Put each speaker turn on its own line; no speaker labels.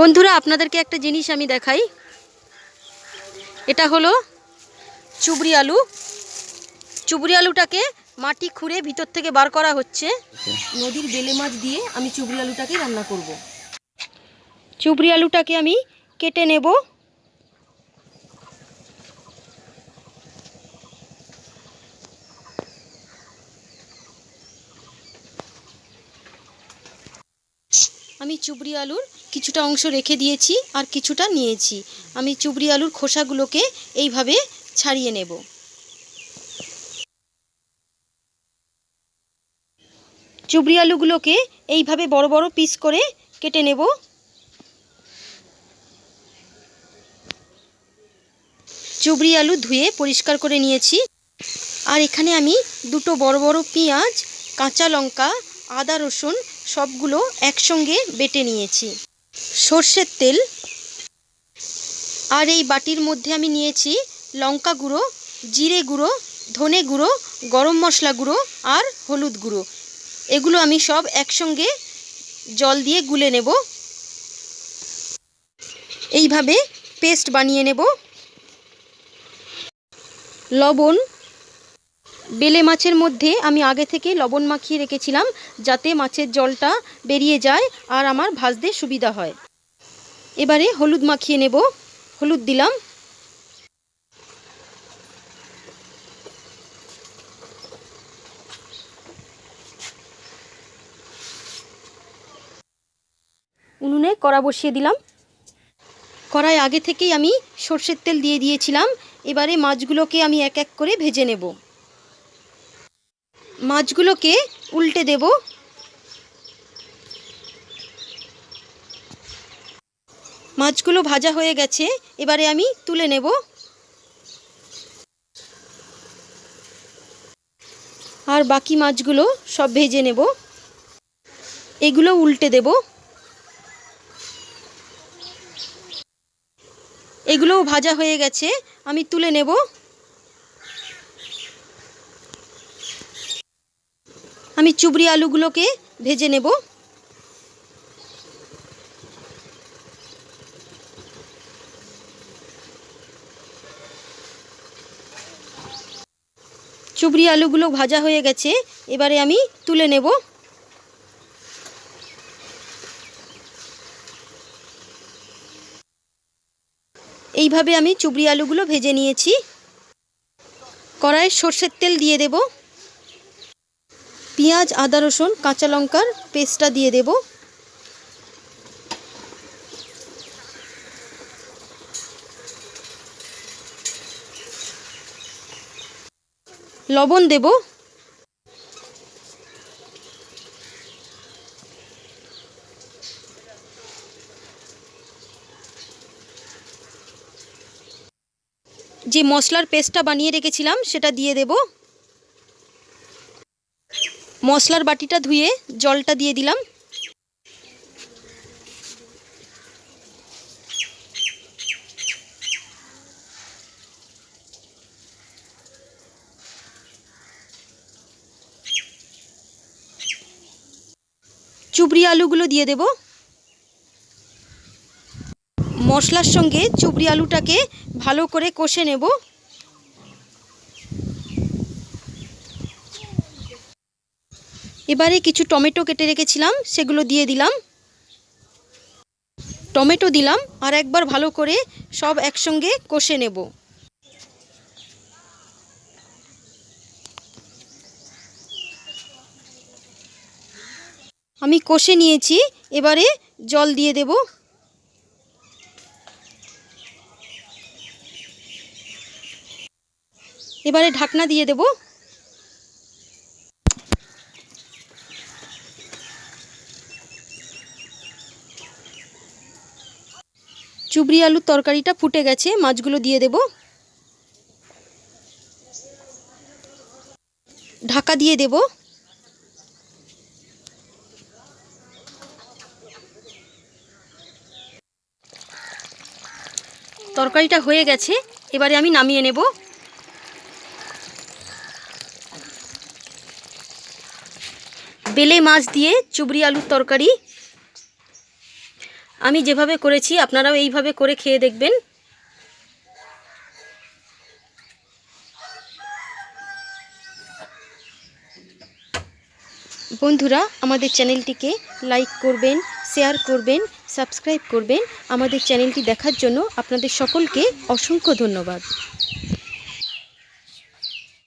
বন্ধুরা, আপনাদেরকে একটা জিনিস আমি দেখাই। এটা হলো চুবড়ি আলু। চুবড়ি আলুটাকে মাটি খুঁড়ে ভিতর থেকে বার করা হচ্ছে।
নদীর বেলে মাছ দিয়ে আমি চুবড়ি আলুটাকে রান্না করব।
চুবড়ি আলুটাকে আমি কেটে নেব। আমি চুবড়ি আলুর কিছুটা অংশ রেখে দিয়েছি আর কিছুটা নিয়েছি। আমি চুবড়ি আলুর খোসাগুলোকে এইভাবে ছাড়িয়ে নেব। চুবড়ি আলুগুলোকে এইভাবে বড় বড় পিস করে কেটে নেব। চুবড়ি আলু ধুয়ে পরিষ্কার করে নিয়েছি। আর এখানে আমি দুটো বড় বড় পেঁয়াজ, কাঁচা লঙ্কা, আদা রসুন সবগুলো একসঙ্গে বেটে নিয়েছি। সর্ষের তেল আর এই বাটির মধ্যে আমি নিয়েছি লঙ্কা গুঁড়ো, জিরে গুঁড়ো, ধনে গুঁড়ো, গরম মশলা গুঁড়ো আর হলুদ গুঁড়ো। এগুলো আমি সব একসঙ্গে জল দিয়ে গুলে নেব। এইভাবে পেস্ট বানিয়ে নেব। লবণ বেলে মাছের মধ্যে আমি আগে থেকে লবণ মাখিয়ে রেখেছিলাম যাতে মাছের জলটা বেরিয়ে যায় আর আমার ভাজতে সুবিধা হয়। এবারে হলুদ মাখিয়ে নেব। হলুদ দিলাম। উনুনে কড়া বসিয়ে দিলাম। কড়াই আগে থেকেই আমি সর্ষের তেল দিয়ে দিয়েছিলাম। এবারে মাছগুলোকে আমি এক এক করে ভেজে নেব। মাছগুলোকে উল্টে দেব। মাছগুলো ভাজা হয়ে গেছে, এবারে আমি তুলে নেব। আর বাকি মাছগুলো সব ভেজে নেব। এগুলো উল্টে দেব। এগুলোও ভাজা হয়ে গেছে, আমি তুলে নেব। আমি চুবড়ি আলুগুলোকে ভেজে নেব। চুবড়ি আলুগুলো ভাজা হয়ে গেছে, এবারে আমি তুলে নেব। এইভাবে আমি চুবড়ি আলুগুলো ভেজে নিয়েছি। কড়াইয়ে সর্ষের তেল দিয়ে দেব। পেঁয়াজ, আদা রসুন, কাঁচা লঙ্কার পেস্টটা দিয়ে দেব। লবণ দেব। যে মশলার পেস্টটা বানিয়ে রেখেছিলাম, সেটা দিয়ে দেব। মশলার বাটিটা ধুয়ে জলটা দিয়ে দিলাম। চুবড়ি আলুগুলো দিয়ে দেব। মশলার সঙ্গে চুবড়ি আলুটাকে ভালো করে কষে নেব। এবারে কিছু টমেটো কেটে রেখেছিলাম, সেগুলো দিয়ে দিলাম। টমেটো দিলাম আর একবার ভালো করে সব একসঙ্গে কষে নেব। আমি কষে নিয়েছি, এবারে জল দিয়ে দেব। এবারে ঢাকনা দিয়ে দেব। চুবড়ি আলুর তরকারিটা ফুটে গেছে, মাছগুলো দিয়ে দেব। ঢাকা দিয়ে দেব। তরকারিটা হয়ে গেছে, এবারে আমি নামিয়ে নেব। বেলে মাছ দিয়ে চুবড়ি আলুর তরকারি আমি যেভাবে করেছি, আপনারাও এইভাবে করে খেয়ে দেখবেন। বন্ধুরা, আমাদের চ্যানেলটিকে লাইক করবেন, শেয়ার করবেন, সাবস্ক্রাইব করবেন। আমাদের চ্যানেলটি দেখার জন্য আপনাদের সকলকে অসংখ্য ধন্যবাদ।